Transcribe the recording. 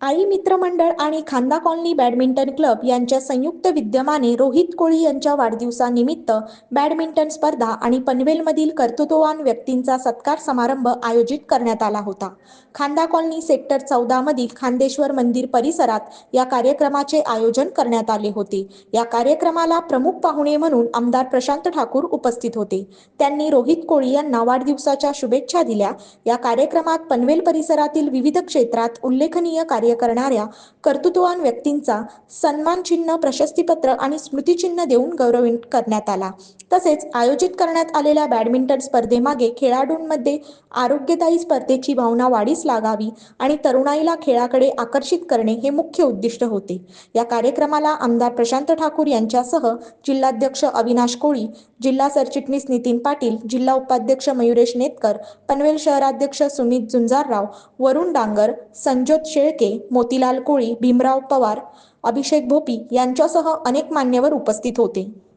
आई मित्रमंडळ आणि खांदा कॉलनी बॅडमिंटन क्लब यांच्या संयुक्त विद्यमाने रोहित कोळी यांच्या वाढदिवसानिमित्त बॅडमिंटन स्पर्धा आणि पनवेलमधील कर्तृत्ववान व्यक्तींचा सत्कार समारंभ आयोजित करण्यात आला होता. खांदा कॉलनी सेक्टर चौदामधील खांदेश्वर मंदिर परिसरात या कार्यक्रमाचे आयोजन करण्यात आले होते. या कार्यक्रमाला प्रमुख पाहुणे म्हणून आमदार प्रशांत ठाकूर उपस्थित होते. त्यांनी रोहित कोळी यांना वाढदिवसाच्या शुभेच्छा दिल्या. या कार्यक्रमात पनवेल परिसरातील विविध क्षेत्रात उल्लेखनीय कार्य करणाऱ्या कर्तृत्ववान व्यक्तींचा सन्मान चिन्ह प्रशस्तीपत्र आणि स्मृतिचिन्ह देऊन गौरव करण्यात आला. तसेच आयोजित करण्यात आलेल्या बॅडमिंटन स्पर्धेमागे खेळाडूंमध्ये आरोग्यदायी स्पर्धेची भावना वाढीस लागावी आणि तरुणाईला खेळाकडे आकर्षित करणे हे मुख्य उद्दिष्ट होते. या कार्यक्रमाला आमदार प्रशांत ठाकूर यांच्यासह जिल्हाध्यक्ष अविनाश कोळी जिल्हा सरचिटणीस नितीन पाटील जिल्हा उपाध्यक्ष मयुरेश नेतकर पनवेल शहराध्यक्ष सुमित झुंजारराव वरुण डांगर संजोत शेळके मोतीलाल कोळी भीमराव पवार अभिषेक भोपी यांच्यासह अनेक मान्यवर उपस्थित होते.